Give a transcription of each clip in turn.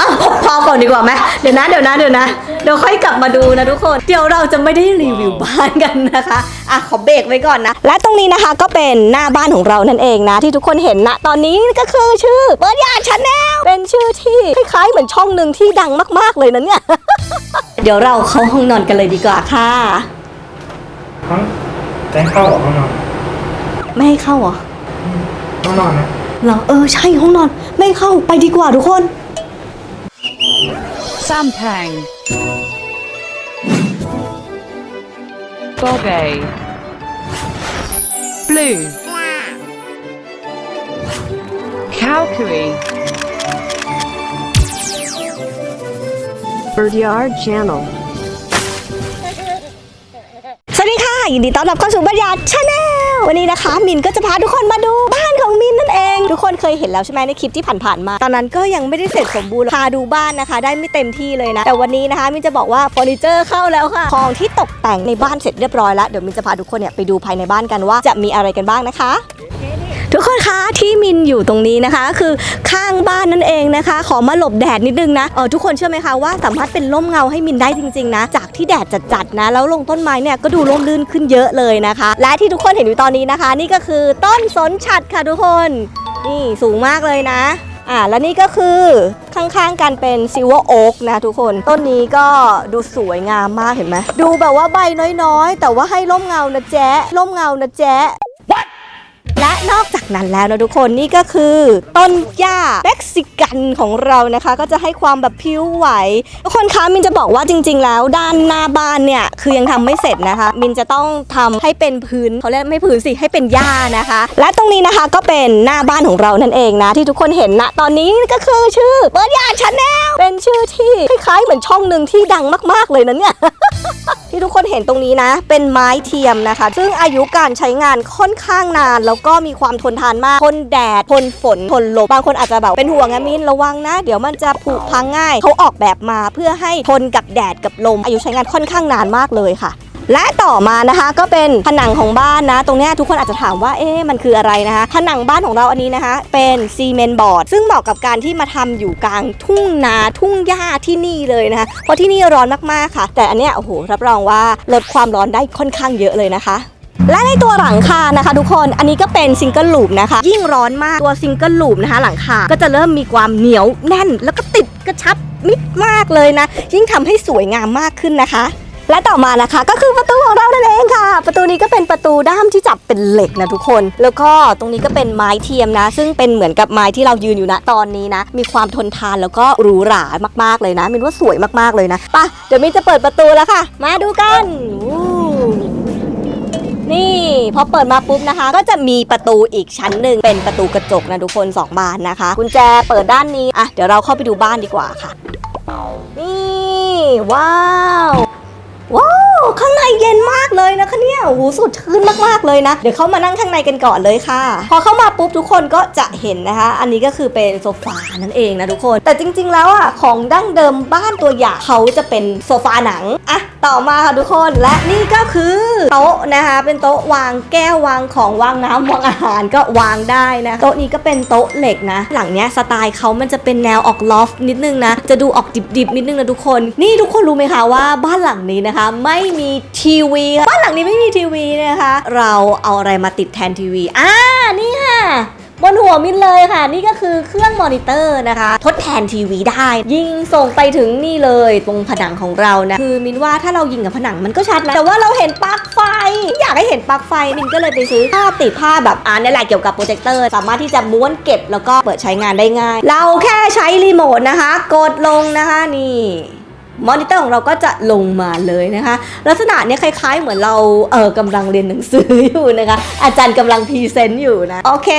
อะพอก่อนดีกว่าไหมเดี๋ยวนะเดี๋ยวนะเดี๋ยวนะเดี๋ยวค่อยกลับมาดูนะทุกคน เดี๋ยวเราจะไม่ได้รีวิวบ้านกันนะคะอะขอเบรกไว้ก่อนนะ และตรงนี้นะคะก็เป็นหน้าบ้านของเรานั่นเองนะ ที่ทุกคนเห็นนะตอนนี้ก็คือชื่อเบิร์ดยาชาแนลเป็นชื่อที่คล้ายๆเหมือนช่องหนึ่งที่ดังมากๆเลยนะเนี่ย เดี๋ยวเราเข้าห้องนอนกันเลยดีกว่าค่ะห้องแจ้งเข้าเหรอห้องนอนไม่ให้เข้าเหรอห้องนอนนะ เหรอเออใช่ห้องนอน ไม่ให้เข้าไปดีกว่าทุกคน Sampang. Bobe. Blue. Calcary. Birdyard Channel. สวัสดีค่ะ ยินดีต้อนรับเข้าสู่บรรยาชาแนลวันนี้นะคะ มินก็จะพาทุกคนมาดูบ้านขอ งมินนั่นเองทุกคนเคยเห็นแล้วใช่ไหมในคลิปที่ผ่านๆมา ตอนนั้นก็ยังไม่ได้เสร็จสมบูรณ์พาดูบ้านนะคะ ได้ไม่เต็มที่เลยนะ แต่วันนี้นะคะมินจะบอกว่าเฟอร์นิเจอร์เข้าแล้วค่ะของที่ตกแต่งในบ้านเสร็จเรียบร้อยแล้วเดี๋ยวมินจะพาทุกคนเนี่ยไปดูภายในบ้านกันว่าจะมีอะไรกันบ้างนะคะทุกคนคะที่มินอยู่ตรงนี้นะคะ คือข้างบ้านนั่นเองนะคะ ขอมาหลบแดดนิดนึงนะเออทุกคนเชื่อไหมคะว่าสามารถเป็นร่มเงาให้มินได้จริงๆนะ จากที่แดดจัดๆนะ แล้วลงต้นไม้เนี่ยก็ดูร่มรื่นขึ้นเยอะเลยนะคะ และที่ทุกคนเห็นอยู่ตอนนี้นะคะ นี่ก็คือต้นสนฉัดค่ะทุกคน นี่สูงมากเลยนะอ่าแล้วนี่ก็คือข้างๆกันเป็นซิลเวอร์โอ๊กนะทุกคนต้นนี้ก็ดูสวยงามมากเห็นไหมดูแบบว่าใบน้อยๆ แต่ว่าให้ร่มเงานะแจ๊ะร่มเงานะแจ๊ะ และนอกจากนั้นแล้วนะทุกคนนี่ก็คือ ต้นหญ้าเม็กซิกันของเรานะคะ ก็จะให้ความแบบพิ้วไหวทุกคนคะมินจะบอกว่าจริง ๆ แล้ว ด้านหน้าบ้านเนี่ยคือยังทำไม่เสร็จนะคะ มินจะต้องทำให้เป็นพื้นเขาเรียกไม่พื้นสิให้เป็นหญ้านะคะ และตรงนี้นะคะก็เป็นหน้าบ้านของเรานั่นเองนะ ที่ทุกคนเห็นนะตอนนี้ก็คือชื่อเบิร์ดยาชาแนลเป็นชื่อที่คล้ายๆเหมือนช่องหนึ่งที่ดังมาก ๆเลยนะเนี่ยที่ทุกคนเห็นตรงนี้นะ เป็นไม้เทียมนะคะ ซึ่งอายุการใช้งานค่อนข้างนานแล้วก็มีความทนทานมากทนแดดทนฝนทนลมบางคนอาจจะแบบเป็นห่วงอะมินระวังนะ เดี๋ยวมันจะผุพังง่าย เขาออกแบบมาเพื่อให้ทนกับแดดกับลม อายุใช้งานค่อนข้างนานมากเลยค่ะและต่อมานะคะก็เป็นผนังของบ้านนะ ตรงนี้ทุกคนอาจจะถามว่าเอ๊ะมันคืออะไรนะคะ ผนังบ้านของเราอันนี้นะคะ เป็นซีเมนต์บอร์ดซึ่งเหมาะกับการที่มาทำอยู่กลางทุ่งนาทุ่งหญ้าที่นี่เลยนะคะเพราะที่นี่ร้อนมากๆค่ะ แต่อันเนี้ยโอ้โหรับรองว่าลดความร้อนได้ค่อนข้างเยอะเลยนะคะ และในตัวหลังคานะคะ ทุกคนอันนี้ก็เป็นซิงเกิลลูปนะคะ ยิ่งร้อนมากตัวซิงเกิลลูปนะคะ หลังคาก็จะเริ่มมีความเหนียวแน่น แล้วก็ติดกระชับมิดมากเลยนะ ยิ่งทำให้สวยงามมากขึ้นนะคะและต่อมานะคะก็คือประตูของเรานั่นเองค่ะ ประตูนี้ก็เป็นประตูด้ามที่จับเป็นเหล็กนะทุกคน แล้วก็ตรงนี้ก็เป็นไม้เทียมนะ ซึ่งเป็นเหมือนกับไม้ที่เรายืนอยู่นะตอนนี้นะ มีความทนทานแล้วก็หรูหรามากๆเลยนะมินว่าสวยมากๆเลยนะปะเดี๋ยวมินจะเปิดประตูแล้วค่ะ มาดูกันอู้ นี่พอเปิดมาปุ๊บนะคะ ก็จะมีประตูอีกชั้นหนึ่งเป็นประตูกระจกนะทุกคนสองบานนะคะ กุญแจเปิดด้านนี้อะเดี๋ยวเราเข้าไปดูบ้านดีกว่าค่ะ นี่ ว้าวว้าว ข้างในเย็นมากเลยนะคะเนี่ยโอ้โหสดชื่นมากๆเลยนะ เดี๋ยวเข้ามานั่งข้างในกันก่อนเลยค่ะ พอเข้ามาปุ๊บทุกคนก็จะเห็นนะคะ อันนี้ก็คือเป็นโซฟานั่นเองนะทุกคน แต่จริง ๆ แล้วอะของดั้งเดิมบ้านตัวอย่างเขาจะเป็นโซฟาหนังอะต่อมาค่ะทุกคนและนี่ก็คือโต๊ะนะคะ เป็นโต๊ะวางแก้ววางของวางน้ำวางอาหารก็วางได้นะโต๊ะนี้ก็เป็นโต๊ะเหล็กนะ หลังเนี้ยสไตล์เขามันจะเป็นแนวออกลอฟนิดนึงนะจะดูออกดิบๆนิดนึงนะทุกคน นี่ทุกคนรู้ไหมคะว่าบ้านหลังนี้นะคะ ไม่มีีทีวีค่ะบ้านหลังนี้ไม่มีทีวีนะคะ เราเอาอะไรมาติดแทนทีวีอ่านี่ค่ะบนหัวมินเลยค่ะ นี่ก็คือเครื่องมอนิเตอร์นะคะ ทดแทนทีวีได้ ยิงส่งไปถึงนี่เลย ตรงผนังของเรานะ คือมินว่าถ้าเรายิงกับผนังมันก็ชัดนะแต่ว่าเราเห็นปลั๊กไฟ อยากให้เห็นปลั๊กไฟ มินก็เลยไปซื้อภาพติดภาพแบบอ่านี่แหละเกี่ยวกับโปรเจคเตอร์ สามารถที่จะม้วนเก็บแล้วก็เปิดใช้งานได้ง่าย เราแค่ใช้รีโมทนะคะ กดลงนะคะนี่ มอนิเตอร์ของเราก็จะลงมาเลยนะคะ ลักษณะเนี้ยคล้ายๆ เหมือนเราเออกำลังเรียนหนังสืออยู่นะคะ อาจารย์กำลังพรีเซนต์อยู่นะโอเค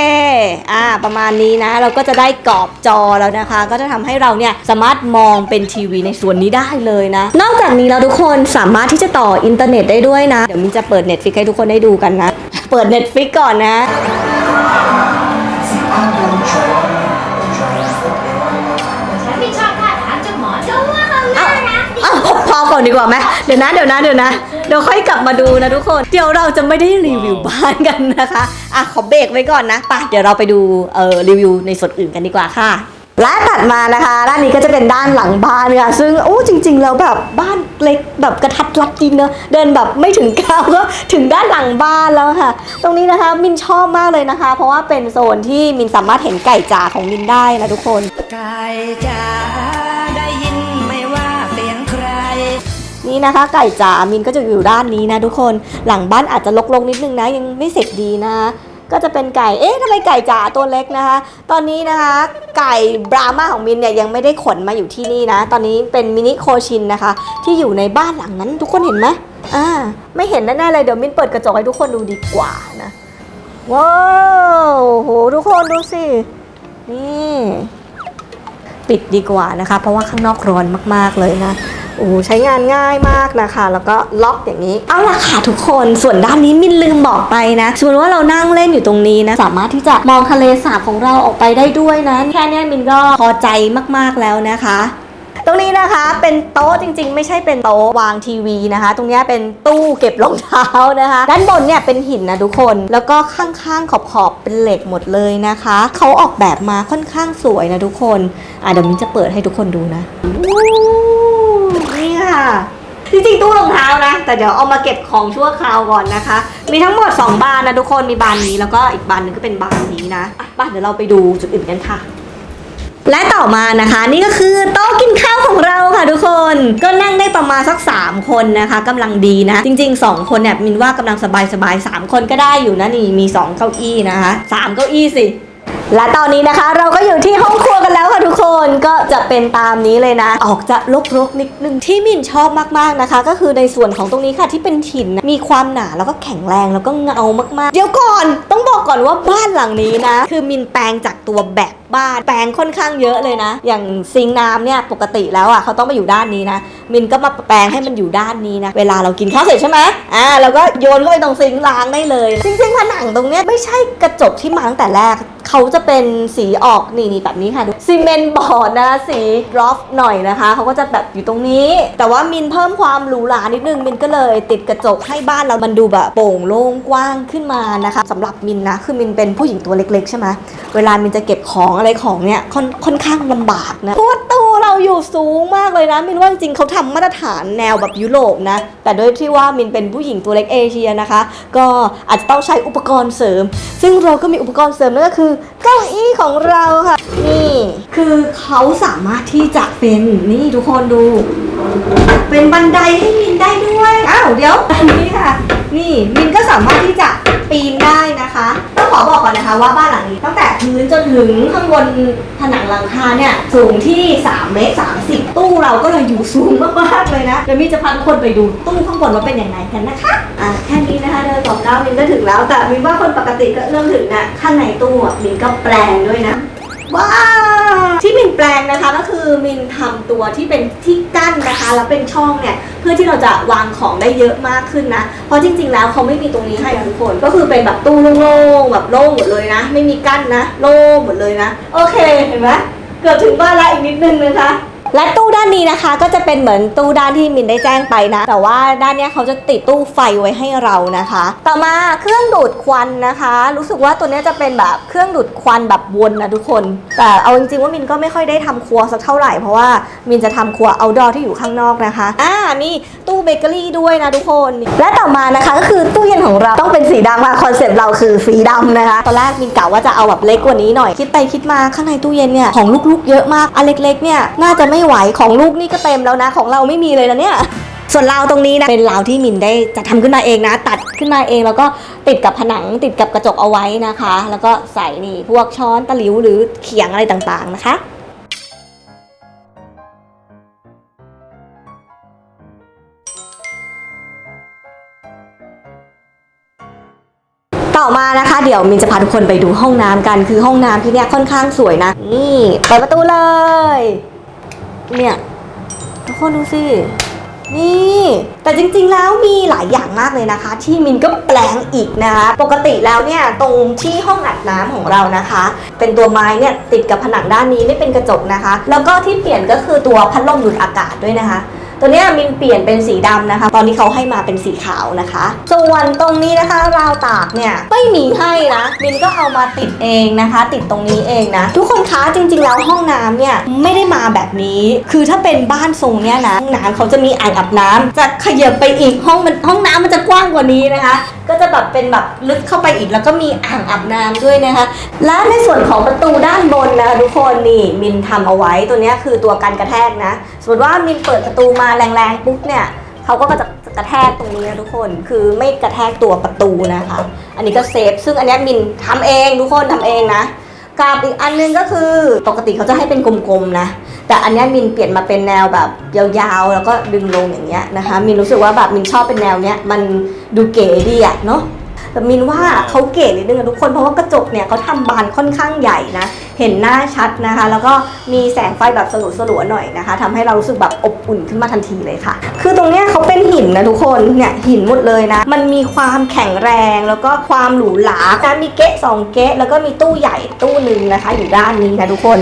อ่าประมาณนี้นะ เราก็จะได้กรอบจอแล้วนะคะ ก็จะทำให้เราเนี่ยสามารถมองเป็นทีวีในส่วนนี้ได้เลยนะ นอกจากนี้แล้วทุกคนสามารถที่จะต่ออินเทอร์เน็ตได้ด้วยนะ เดี๋ยวมินจะเปิด Netflix ให้ทุกคนได้ดูกันนะ เปิด Netflix ก่อนนะ ก่อนดีกว่าไหมเดี๋ยวนะเดี๋ยวนะเดี๋ยวนะเดี๋ยวค่อยกลับมาดูนะทุกคน เดี๋ยวเราจะไม่ได้รีวิวบ้านกันนะคะอะขอเบรกไว้ก่อนนะไป่ะเดี๋ยวเราไปดูเอ่อรีวิวในส่วนอื่นกันดีกว่าค่ะ และถัดมานะคะ ด้านนี้ก็จะเป็นด้านหลังบ้านค่ะ ซึ่งโอ้จริง ๆ แล้วแบบบ้านเล็กแบบกระทัดรัดจริงเนอะเดินแบบไม่ถึงก้าวก็ถึงด้านหลังบ้านแล้วค่ะ ตรงนี้นะคะมินชอบมากเลยนะคะ เพราะว่าเป็นโซนที่มินสามารถเห็นไก่จ๋าของมินได้นะทุกคน ไก่จ๋า นี่นะคะ ไก่จ๋ามินก็จะอยู่ด้านนี้นะทุกคนหลังบ้านอาจจะลกๆนิดนึงนะยังไม่เสร็จดีนะก็จะเป็นไก่ เอ๊ะทำไมไก่จ๋าตัวเล็กนะคะ ตอนนี้นะคะ ไก่บรามาของมินเนี่ยยังไม่ได้ขนมาอยู่ที่นี่นะ ตอนนี้เป็นมินิโคชินนะคะ ที่อยู่ในบ้านหลังนั้น ทุกคนเห็นไหมอ่า ไม่เห็นแน่ๆเลย เดี๋ยวมินเปิดกระจกให้ทุกคนดูดีกว่านะ ว้าวโห ทุกคนดูสิ นี่ ปิดดีกว่านะคะ เพราะว่าข้างนอกร้อนมากๆเลยนะ โอ้ใช้งานง่ายมากนะคะ แล้วก็ล็อกอย่างนี้ เอาล่ะค่ะทุกคนส่วนด้านนี้มินลืมบอกไปนะสมมติว่าเรานั่งเล่นอยู่ตรงนี้นะ สามารถที่จะมองทะเลสาบของเราออกไปได้ด้วยนะแค่นี้มินก็พอใจมากๆแล้วนะคะตรงนี้นะคะเป็นโต๊ะจริงๆ ไม่ใช่เป็นโต๊ะวางทีวีนะคะ ตรงนี้เป็นตู้เก็บรองเท้านะคะ ด้านบนเนี่ยเป็นหินนะทุกคนแล้วก็ข้างๆขอบๆเป็นเหล็กหมดเลยนะคะเขาออกแบบมาค่อนข้างสวยนะทุกคนอะเดี๋ยวมินจะเปิดให้ทุกคนดูนะ นี่ค่ะ จริงๆตู้รองเท้านะ แต่เดี๋ยวเอามาเก็บของชั่วคราวก่อนนะคะ มีทั้งหมด 2 บานนะทุกคน มีบานนี้แล้วก็อีกบานหนึงก็เป็นบานนี้นะอะบ้านเดี๋ยวเราไปดูจุดอื่นกันค่ะ และต่อมานะคะนี่ก็คือโต๊ะกินข้าวของเราค่ะทุกคนก็นั่งได้ประมาณสัก 3 คนนะคะกำลังดีนะ จริง ๆ 2 คนเนี่ยมินว่ากำลังสบายๆ3คนก็ได้อยู่นะนี่มี 2 เก้าอี้นะคะ 3 เก้าอี้สิ และตอนนี้นะคะเราก็อยู่ที่ห้องครัวกันแล้วค่ะทุกคนก็จะเป็นตามนี้เลยนะ ออกจะรกๆนิดนึงที่มินชอบมากๆนะคะ ก็คือในส่วนของตรงนี้ค่ะที่เป็นหินนมีความหนาแล้วก็แข็งแรงแล้วก็เงามากๆ เดี๋ยวก่อนต้องบอกก่อนว่าบ้านหลังนี้นะ คือมินแปลงจากตัวแบบบ้านแปลงค่อนข้างเยอะเลยนะ อย่างซิงน้ำเนี่ยปกติแล้วอะเขาต้องมาอยู่ด้านนี้นะ มินก็มาแปลงให้มันอยู่ด้านนี้นะ เวลาเรากินข้าวเสร็จใช่ไหมอ่าเราก็โยนเข้าไปตรงซิงล้างได้เลยจริงผนังตรงเนี้ยไม่ใช่กระจกที่มาตั้งแต่แรกเขาจะเป็นสีออกนี่นี่แบบนี้ค่ะดูซีเมนต์บอร์ดนะสีรอฟหน่อยนะคะเขาก็จะแบบอยู่ตรงนี้ แต่ว่ามินเพิ่มความหรูหรานิดนึงมินก็เลยติดกระจกให้บ้านเรามันดูแบบโปร่งโล่งกว้างขึ้นมานะคะสำหรับมินนะคือมินเป็นผู้หญิงตัวเล็กๆใช่ไหมเวลามินจะเก็บของอะไรของเนี่ยค่อนค่อนข้างลำบากนะเพราะว่าตู้เราอยู่สูงมากเลยนะมินว่าจริงเขาทำมาตรฐานแนวแบบยุโรปนะ แต่ด้วยที่ว่ามินเป็นผู้หญิงตัวเล็กเอเชียนะคะ ก็อาจจะต้องใช้อุปกรณ์เสริม ซึ่งเราก็มีอุปกรณ์เสริมนั่นก็คือเก้าอี้ของเราค่ะ นี่คือเขาสามารถที่จะเป็นนี่ทุกคนดู เป็นบันไดให้มินได้ด้วยอ้าวเดี๋ยวอันนี้ค่ะ นี่มินก็สามารถที่จะปีนได้นะคะ องขอบอกก่อนนะคะว่าบ้านหลังนี้ตั้งแต่พื้นจนถึงข้างบนผนังหลังคาเนี่ยสูงที่ 3 เมตร 30 ตู้เราก็เลยอยู่สูงมากๆเลยนะเดี๋ยวมินจะพาทุกคนไปดูตู้ข้างบนว่าเป็นยังไงกันนะคะอะแค่นี้นะคะเดินสองก้าวมินก็ถึงแล้ว แต่มินว่าคนปกติก็เริ่มถึงนะข้างในตู้อะมินก็แปลงด้วยนะว้าว ที่มินแปลงนะคะก็คือมินทำตัวที่เป็นที่กั้นนะคะแล้วเป็นช่องเนี่ยเพื่อที่เราจะวางของได้เยอะมากขึ้นนะ เพราะจริง ๆ แล้วเขาไม่มีตรงนี้ให้นะทุกคน ก็คือเป็นแบบตู้โล่งๆแบบโล่งหมดเลยนะ ไม่มีกั้นนะ โล่งหมดเลยนะ โอเคเห็นไหมเกือบถึงบ้านละอีกนิดนึงนะคะ และตู้ด้านนี้นะคะ ก็จะเป็นเหมือนตู้ด้านที่มินได้แจ้งไปนะ แต่ว่าด้านนี้เขาจะติดตู้ไฟไว้ให้เรานะคะ ต่อมาเครื่องดูดควันนะคะ รู้สึกว่าตัวนี้จะเป็นแบบเครื่องดูดควันแบบวนนะทุกคน แต่เอาจริงๆว่ามินก็ไม่ค่อยได้ทำครัวสักเท่าไหร่เพราะว่ามินจะทำครัวเอาดอที่อยู่ข้างนอกนะคะอ่ามีตู้เบเกอรี่ด้วยนะทุกคน และต่อมานะคะก็คือตู้เย็นของเราต้องเป็นสีดำค่ะคอนเซปต์เราคือสีดำนะคะตอนแรกมินกะว่าจะเอาแบบเล็กกว่านี้หน่อยคิดไปคิดมาข้างในตู้เย็นเนี่ยของลูกๆ เยอะมากอันเล็กๆเนี่ยน่าจะไม่ไหวของลูกนี่ก็เต็มแล้วนะ ของเราไม่มีเลยนะเนี่ยส่วนราวตรงนี้นะเป็นราวที่มินได้จะทำขึ้นมาเองนะ ตัดขึ้นมาเองแล้วก็ติดกับผนังติดกับกระจกเอาไว้นะคะ แล้วก็ใส่นี่พวกช้อนตะหลิวหรือเขียงอะไรต่างๆนะคะต่อมานะคะเดี๋ยวมินจะพาทุกคนไปดูห้องน้ำกันคือห้องน้ำที่เนี่ยค่อนข้างสวยนะนี่เปิดประตูเลย เนี่ย ทุกคนดูสินี่ แต่จริงๆ แล้วมีหลายอย่างมากเลยนะคะ ที่มินก็แปลงอีกนะคะ ปกติแล้วเนี่ยตรงที่ห้องอัดน้ำของเรานะคะ เป็นตัวไม้เนี่ยติดกับผนังด้านนี้ไม่เป็นกระจกนะคะ แล้วก็ที่เปลี่ยนก็คือตัวพัดลมดูดอากาศด้วยนะคะ ตัวนี้มินเปลี่ยนเป็นสีดำนะคะ ตอนนี้เขาให้มาเป็นสีขาวนะคะ ส่วนตรงนี้นะคะ ราวตากเนี่ยไม่มีให้นะมินก็เอามาติดเองนะคะ ติดตรงนี้เองนะ ทุกคนคะจริง ๆ แล้วห้องน้ำเนี่ยไม่ได้มาแบบนี้ คือถ้าเป็นบ้านทรงเนี่ยนะห้องน้ำเขาจะมีอ่างอาบน้ำจะขยับไปอีกห้องมันห้องน้ำมันจะกว้างกว่านี้นะคะ ก็จะแบบเป็นแบบลึกเข้าไปอีกแล้วก็มีอ่างอาบน้ำด้วยนะคะ และในส่วนของประตูด้านบนนะคะทุกคนนี่มินทำเอาไว้ตัวเนี้ยคือตัวกันกระแทกนะ สมมติว่ามินเปิดประตูมาแรงๆปุ๊บเนี่ยเขาก็จะกระแทกตรงนี้นะทุกคนคือไม่กระแทกตัวประตูนะคะ อันนี้ก็เซฟซึ่งอันเนี้ยมินทำเองทุกคนทำเองนะ กับอีกอันนึงก็คือปกติเขาจะให้เป็นกลมๆนะ แต่อันนี้มินเปลี่ยนมาเป็นแนวแบบยาวๆ แล้วก็ดึงลงอย่างเงี้ยนะคะ มินรู้สึกว่าแบบมินชอบเป็นแนวเนี้ยมันดูเก๋ดีอะเนาะแต่มินว่าเขาเก๋นิดนึงอะทุกคนเพราะว่ากระจกเนี่ยเขาทำบานค่อนข้างใหญ่นะ เห็นหน้าชัดนะคะ แล้วก็มีแสงไฟแบบสลัวสลัวๆหน่อยนะคะทำให้เรารู้สึกแบบอบอุ่นขึ้นมาทันทีเลยค่ะ คือตรงเนี้ยเขาเป็นหินนะทุกคนเนี่ยหินหมดเลยนะ มันมีความแข็งแรง แล้วก็ความหรูหราการมีเก๊ะสองเก๊ะแล้วก็มีตู้ใหญ่ตู้หนึ่งนะคะ อยู่ด้านนี้นะทุกคน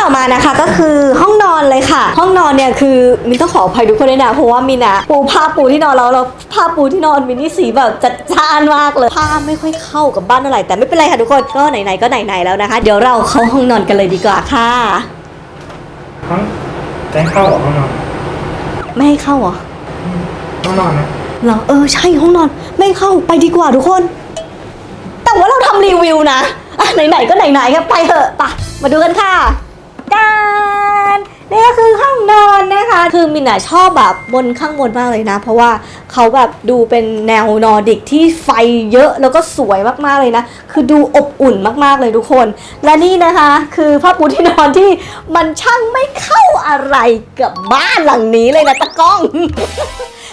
ต่อมานะคะก็คือห้อง อนเลยค่ะ ห้องนอนเนี่ยคือมินต้องขออภัยทุกคนด้วยนะเพราะว่ามินอะปูผ้าปูที่นอนแล้วแล้วผ้าปูที่นอนมินนี่สีแบบจัดจ้านมากเลยผ้าไม่ค่อยเข้ากับบ้านเท่าไหร่แต่ไม่เป็นไรค่ะทุกคนก็ไหนๆก็ไหนๆแล้วนะคะ เดี๋ยวเราเข้าห้องนอนกันเลยดีกว่าค่ะห้องแจ้งเข้าเหรอห้องนอนไม่ให้เข้าเหรอห้องนอนนะเหรอเออใช่ห้องนอนไม่ให้เข้าไปดีกว่าทุกคน แต่ว่าเราทำรีวิวนะอะไหนๆก็ไหนๆครับไปเถอะไปะมาดูกันค่ะกั นี่ก็คือห้องนอนนะคะ คือมินอะชอบแบบบนข้างบนมากเลยนะ เพราะว่าเขาแบบดูเป็นแนวนอร์ดิกที่ไฟเยอะแล้วก็สวยมากๆเลยนะ คือดูอบอุ่นมากๆเลยทุกคน และนี่นะคะ คือผ้าปูที่นอนที่มันช่างไม่เข้าอะไรกับบ้านหลังนี้เลยนะตะก้อง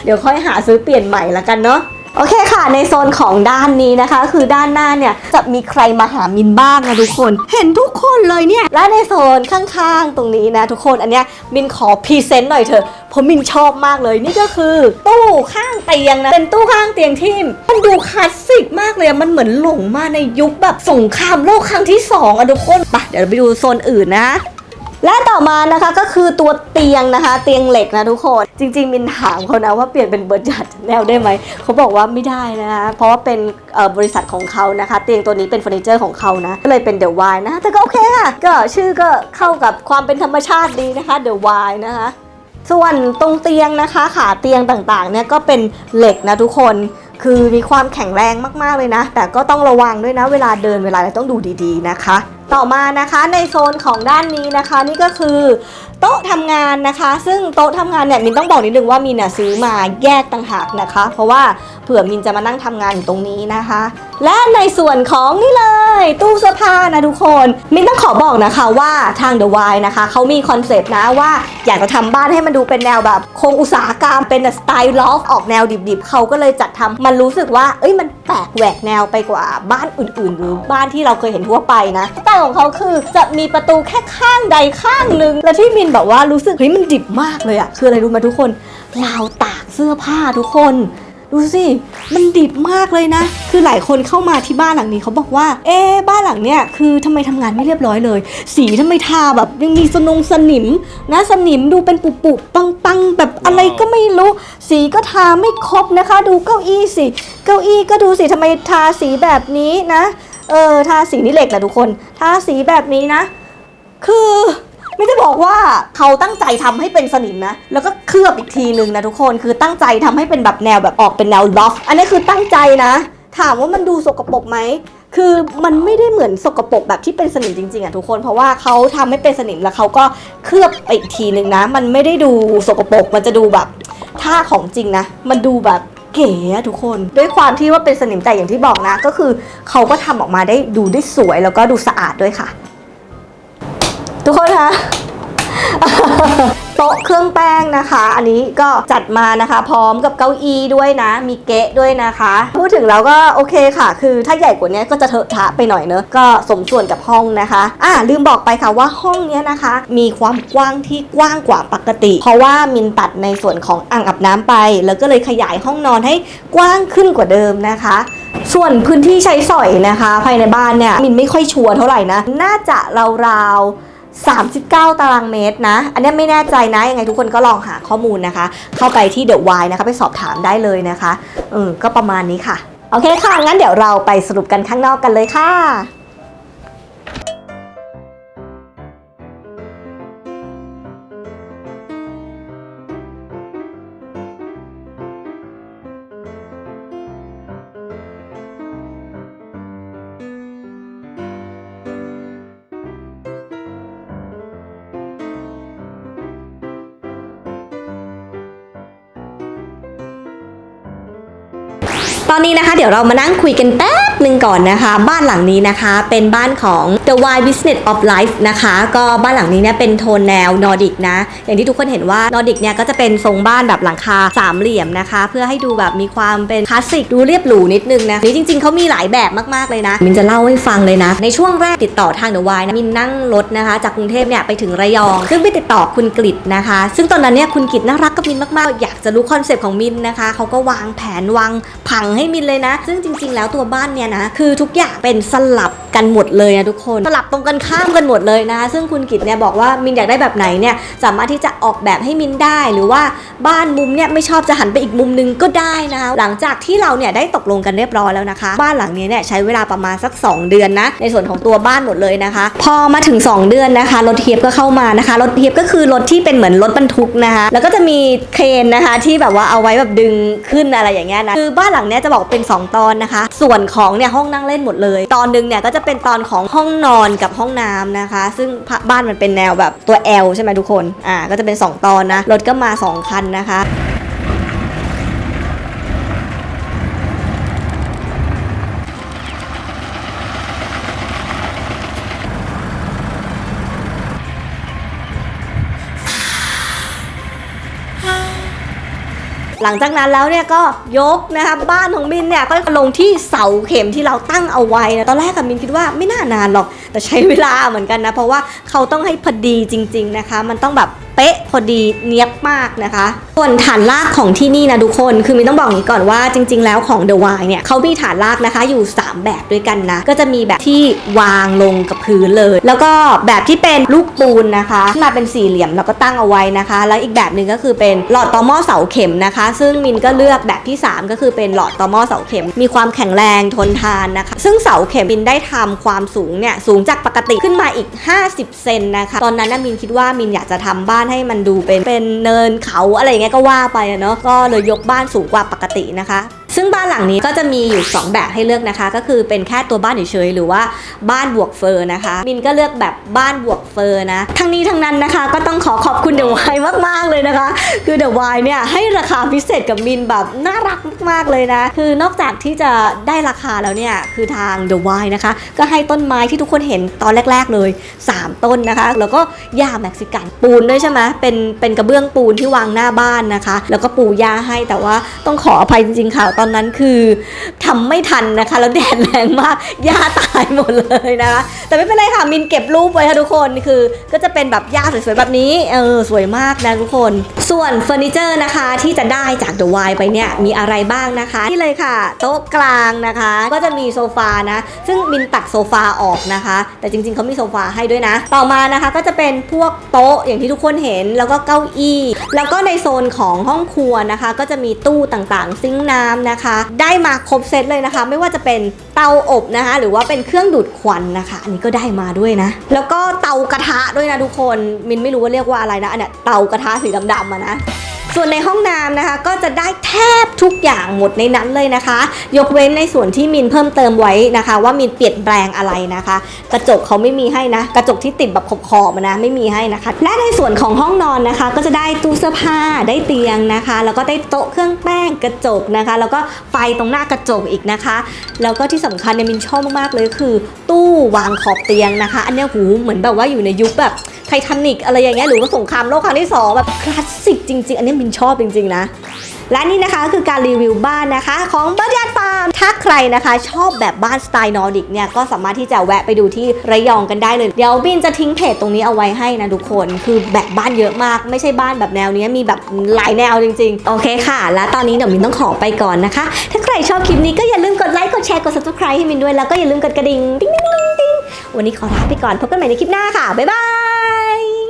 เดี๋ยวค่อยหาซื้อเปลี่ยนใหม่ละกันเนาะ โอเคค่ะในโซนของด้านนี้นะคะ คือด้านหน้าเนี่ยจะมีใครมาหามินบ้างนะทุกคน เห็นทุกคนเลยเนี่ย และในโซนข้างๆ ตรงนี้นะทุกคนอันเนี้ยมินขอพรีเซนต์หน่อยเถอะเพราะมินชอบมากเลยนี่ก็คือตู้ข้างเตียงนะเป็นตู้ข้างเตียงที่มันดูคลาสสิกมากเลยมันเหมือนหลงมาในยุคแบบสงครามโลกครั้งที่สองอะทุกคนไปเดี๋ยวเราไปดูโซนอื่นนะ และต่อมานะคะก็คือตัวเตียงนะคะ เตียงเหล็กนะทุกคน จริง ๆ มินถามเขานะว่าเปลี่ยนเป็นเบอร์จัดแนวได้ไหมเขาบอกว่าไม่ได้นะคะ เพราะว่าเป็นบริษัทของเขานะคะ เตียงตัวนี้เป็นเฟอร์นิเจอร์ของเขานะ ก็เลยเป็นเดอะวายนะ แต่ก็โอเคค่ะ ก็ชื่อก็เข้ากับความเป็นธรรมชาติดีนะคะเดอะวายนะคะส่วนตรงเตียงนะคะขาเตียงต่างๆเนี่ยก็เป็นเหล็กนะทุกคนคือมีความแข็งแรงมากๆเลยนะ แต่ก็ต้องระวังด้วยนะ เวลาเดินเวลาอะไรต้องดูดีๆนะคะ ต่อมานะคะในโซนของด้านนี้นะคะ นี่ก็คือโต๊ะทำงานนะคะ ซึ่งโต๊ะทำงานเนี่ยมินต้องบอกนิดนึงว่ามินน่ะซื้อมาแยกต่างหากนะคะ เพราะว่าเผื่อมินจะมานั่งทำงานอยู่ตรงนี้นะคะ และในส่วนของนี่เลย ตู้เสื้อผ้านะทุกคนมินต้องขอบอกนะคะว่าทาง The Y นะคะเขามีคอนเซปต์นะว่าอยากจะทำบ้านให้มันดูเป็นแนวแบบโครงอุตสาหกรรมเป็นสไตล์ลอฟออกแนวดิบๆเขาก็เลยจัดทำมันรู้สึกว่าเอ้ยมันแปลกแหวกแนวไปกว่าบ้านอื่นๆ หรือบ้านที่เราเคยเห็นทั่วไปนะสไตล์ของเขาคือ จะมีประตูแค่ข้างใดข้างหนึ่งและที่มินแบบว่ารู้สึกเฮ้ยมันดิบมากเลยอะคืออะไรรู้ไหมทุกคนราวตากเสื้อผ้าทุกคนดูสิมันดิบมากเลยนะ คือหลายคนเข้ามาที่บ้านหลังนี้เขาบอกว่า เอ๊บ้านหลังเนี้ยคือทำไมทำงานไม่เรียบร้อยเลย สีทำไมทาแบบยังมีสนงสนิมนะสนิมดูเป็นปุบปุบปังปังแบบอะไรก็ไม่รู้ สีก็ทาไม่ครบนะคะ ดูเก้าอี้สิ เก้าอี้ก็ดูสิทำไมทาสีแบบนี้นะ เออทาสีนี่เหล็กนะทุกคนทาสีแบบนี้นะ คือไม่ได้บอกว่าเขาตั้งใจทำให้เป็นสนิมนะ แล้วก็เคลือบอีกทีหนึ่งนะทุกคนคือตั้งใจทำให้เป็นแบบแนวแบบออกเป็นแนวล็อกอันนี้คือตั้งใจนะ ถามว่ามันดูสกปรกไหมคือมันไม่ได้เหมือนสกปรกแบบที่เป็นสนิมจริงๆอะทุกคนเพราะว่าเขาทำให้เป็นสนิมแล้วเขาก็เคลือบอีกทีหนึ่งนะ มันไม่ได้ดูสกปรกมันจะดูแบบถ้าของจริงนะ มันดูแบบ เก๋อะทุกคน ด้วยความที่ว่าเป็นสนิมแต่อย่างที่บอกนะ ก็คือเขาก็ทำออกมาได้ดูได้สวยแล้วก็ดูสะอาดด้วยค่ะ ทุกคนคะ ต๊ะเครื่องแป้งนะคะ อันนี้ก็จัดมานะคะ พร้อมกับเก้าอี้ด้วยนะ มีเกะด้วยนะคะ พูดถึงแล้วก็โอเคค่ะ คือถ้าใหญ่กว่านี้ก็จะเถอะทะไปหน่อยเนอะก็สมส่วนกับห้องนะคะอ่าลืมบอกไปค่ะว่าห้องนี้นะคะ มีความกว้างที่กว้างกว่าปกติ เพราะว่ามินตัดในส่วนของอ่างอาบน้ำไป แล้วก็เลยขยายห้องนอนให้กว้างขึ้นกว่าเดิมนะคะส่วนพื้นที่ใช้สอยนะคะ ภายในบ้านเนี่ยมินไม่ค่อยชัวร์เท่าไหร่นะ น่าจะราวๆ 39 ตารางเมตรนะ อันนี้ไม่แน่ใจนะ ยังไงทุกคนก็ลองหาข้อมูลนะคะ เข้าไปที่เดอะวายนะคะ ไปสอบถามได้เลยนะคะ เออ ก็ประมาณนี้ค่ะ โอเคค่ะ งั้นเดี๋ยวเราไปสรุปกันข้างนอกกันเลยค่ะ ตอนนี้นะคะ เดี๋ยวเรามานั่งคุยกันแป๊บหนึ่งก่อนนะคะ บ้านหลังนี้นะคะ เป็นบ้านของ The Why Business of Life นะคะ ก็บ้านหลังนี้เนี่ยเป็นโทนแนวนอร์ดิกนะ อย่างที่ทุกคนเห็นว่านอร์ดิกเนี่ยก็จะเป็นทรงบ้านแบบหลังคาสามเหลี่ยมนะคะ เพื่อให้ดูแบบมีความเป็นคลาสสิกดูเรียบหรูนิดนึงนะนี่จริง ๆเขามีหลายแบบมากๆเลยนะ มินจะเล่าให้ฟังเลยนะ ในช่วงแรกติดต่อทาง The Why นะมินนั่งรถนะคะ จากกรุงเทพเนี่ยไปถึงระยอง ซึ่งไปติดต่อคุณกฤษนะคะ ซึ่งตอนนั้นเนี่ยคุณกฤษน่ารักกับมินมากๆ อยากจะรู้คอนเซปต์ของมินนะคะเขาก็วางแผนวางผังให้มินเลยนะ ซึ่งจริง ๆ แล้วตัวบ้านเนี่ยนะ คือทุกอย่างเป็นสลับ กันหมดเลยนะทุกคนสลับตรงกันข้ามกันหมดเลยนะคะซึ่งคุณกิตเนี่ยบอกว่ามินอยากได้แบบไหนเนี่ยสามารถที่จะออกแบบให้มินได้หรือว่าบ้านมุมเนี่ยไม่ชอบจะหันไปอีกมุมนึงก็ได้นะคะหลังจากที่เราเนี่ยได้ตกลงกันเรียบร้อยแล้วนะคะ บ้านหลังนี้เนี่ยใช้เวลาประมาณสัก 2 เดือนนะในส่วนของตัวบ้านหมดเลยนะคะ พอมาถึง 2 เดือนนะคะรถเทียบก็เข้ามานะคะรถเทียบก็คือรถที่เป็นเหมือนรถบรรทุกนะคะแล้วก็จะมีเครนนะคะที่แบบว่าเอาไว้แบบดึงขึ้นอะไรอย่างเงี้ยนะคือบ้านหลังเนี้ยจะบอกเป็น 2 ตอนนะคะ ส่วนของเนี่ยห้องนั่งเล่นหมดเลย ตอนนึงเนี่ยก็จะเป็นตอนของห้องนอนกับห้องน้ำนะคะ ซึ่งบ้านมันเป็นแนวแบบตัว L ใช่ไหมทุกคน อ่า ก็จะเป็น 2 ตอนนะ รถก็มา 2 คันนะคะ หลังจากนั้นแล้วเนี่ยก็ยกนะคะบ้านของมินเนี่ยก็ลงที่เสาเข็มที่เราตั้งเอาไว้นะตอนแรกกับมินคิดว่าไม่น่านานหรอกแต่ใช้เวลาเหมือนกันนะ เพราะว่าเขาต้องให้พอดีจริง ๆนะคะ มันต้องแบบ เป๊ะพอดีเนียบมากนะคะ ส่วนฐานรากของที่นี่นะทุกคน คือมินต้องบอกอย่างนี้ก่อนว่าจริง ๆ แล้วของ The Y เนี่ยเขามีฐานรากนะคะอยู่ 3 แบบด้วยกันนะ ก็จะมีแบบที่วางลงกับพื้นเลย แล้วก็แบบที่เป็นลูกปูนนะคะมาเป็นสี่เหลี่ยมแล้วก็ตั้งเอาไว้นะคะ แล้วอีกแบบหนึ่งก็คือเป็นหลอดต่อหม้อเสาเข็มนะคะ ซึ่งมินก็เลือกแบบที่ 3 ก็คือเป็นหลอดต่อหม้อเสาเข็ม มีความแข็งแรงทนทานนะคะ ซึ่งเสาเข็มมินได้ทำความสูงเนี่ยสูงจากปกติขึ้นมาอีก 50 เซนนะคะ ตอนนั้นนะมินคิดว่ามินอยากจะทำบ้านให้มันดูเป็นเป็นเนินเขาอะไรอย่างเงี้ยก็ว่าไปอะเนาะก็เลยยกบ้านสูงกว่าปกตินะคะ ซึ่งบ้านหลังนี้ก็จะมีอยู่ 2 แบบให้เลือกนะคะ ก็คือเป็นแค่ตัวบ้านเฉยๆหรือว่าบ้านบวกเฟอร์นะคะ มินก็เลือกแบบบ้านบวกเฟอร์นะ ทั้งนี้ทั้งนั้นนะคะ ก็ต้องขอขอบคุณเดอะวายมากๆเลยนะคะ คือเดอะวายเนี่ยให้ราคาพิเศษกับมินแบบน่ารักมากๆเลยนะ คือนอกจากที่จะได้ราคาแล้วเนี่ยคือทางเดอะวายนะคะ ก็ให้ต้นไม้ที่ทุกคนเห็นตอนแรก ๆเลย 3 ต้นนะคะ แล้วก็หญ้าเม็กซิกันปูนด้วยใช่ไหมเป็นเป็นกระเบื้องปูนที่วางหน้าบ้านนะคะ แล้วก็ปูหญ้าให้แต่ว่าต้องขออภัยจริงๆค่ะตอนนั้นคือทำไม่ทันนะคะ แล้วแดดแรงมากหญ้าตายหมดเลยนะคะ แต่ไม่เป็นไรค่ะมินเก็บรูปไว้ค่ะทุกคนคือ ก็จะเป็นแบบหญ้าสวยๆแบบนี้เออสวยมากนะทุกคน ส่วนเฟอร์นิเจอร์นะคะที่จะได้จาก The Y ไปเนี่ยมีอะไรบ้างนะคะที่เลยค่ะ โต๊ะกลางนะคะ ก็จะมีโซฟานะ ซึ่งมินตัดโซฟาออกนะคะ แต่จริงๆเขามีโซฟาให้ด้วยนะ ต่อมานะคะก็จะเป็นพวกโต๊ะอย่างที่ทุกคนเห็นแล้วก็เก้าอี้ แล้วก็ในโซนของห้องครัวนะคะ ก็จะมีตู้ต่างๆ ซิงค์น้ำนะคะ ได้มาครบเซตเลยนะคะ ไม่ว่าจะเป็นเตาอบนะคะ หรือว่าเป็นเครื่องดูดควันนะคะ อันนี้ก็ได้มาด้วยนะ แล้วก็เตากระทะด้วยนะทุกคนมินไม่รู้ว่าเรียกว่าอะไรนะอันเนี้ยเตากระทะสีดำๆอะนะ ส่วนในห้องน้ำนะคะก็จะได้แทบทุกอย่างหมดในนั้นเลยนะคะ ยกเว้นในส่วนที่มินเพิ่มเติมไว้นะคะ ว่ามินเปลี่ยนแปลงอะไรนะคะ กระจกเขาไม่มีให้นะ กระจกที่ติดแบบขอบๆนะไม่มีให้นะคะ และในส่วนของห้องนอนนะคะ ก็จะได้ตู้เสื้อผ้าได้เตียงนะคะ แล้วก็ได้โต๊ะเครื่องแป้งกระจกนะคะ แล้วก็ไฟตรงหน้ากระจกอีกนะคะ แล้วก็ที่สำคัญเนี่ยมินชอบมากๆเลยคือ ตู้วางขอบเตียงนะคะ อันนี้หูเหมือนแบบว่าอยู่ในยุคแบบไททานิกอะไรอย่างเงี้ยหรือว่าสงครามโลกครั้งที่สองแบบคลาสสิกจริงๆ อันนี้ินชอบจริงๆนะ และนี่นะคะคือการรีวิวบ้านนะคะของบั d ย e t ฟาร์ม ถ้าใครนะคะชอบแบบบ้านสไตล์นอร์ดิกเนี่ยก็สามารถที่จะแวะไปดูที่ระยองกันได้เลย เดี๋ยวบินจะทิ้งเพจตรงนี้เอาไว้ให้นะทุกคน คือแบบบ้านเยอะมาก ไม่ใช่บ้านแบบแนวนี้มีแบบหลายแนวจริงๆ โอเคค่ะ และตอนนี้เดี๋ยวมินต้องขอไปก่อนนะคะ ถ้าใครชอบคลิปนี้ก็อย่าลืมกดไลค์ กดแชร์ กด subscribe ให้มินด้วย แล้วก็อย่าลืมกดกระดิ่ง ติ๊งติ๊งติ๊งติ๊งวันนี้ขอลาไปก่อน พบกันใหม่ในคลิปหน้าค่ะ บ๊ายบาย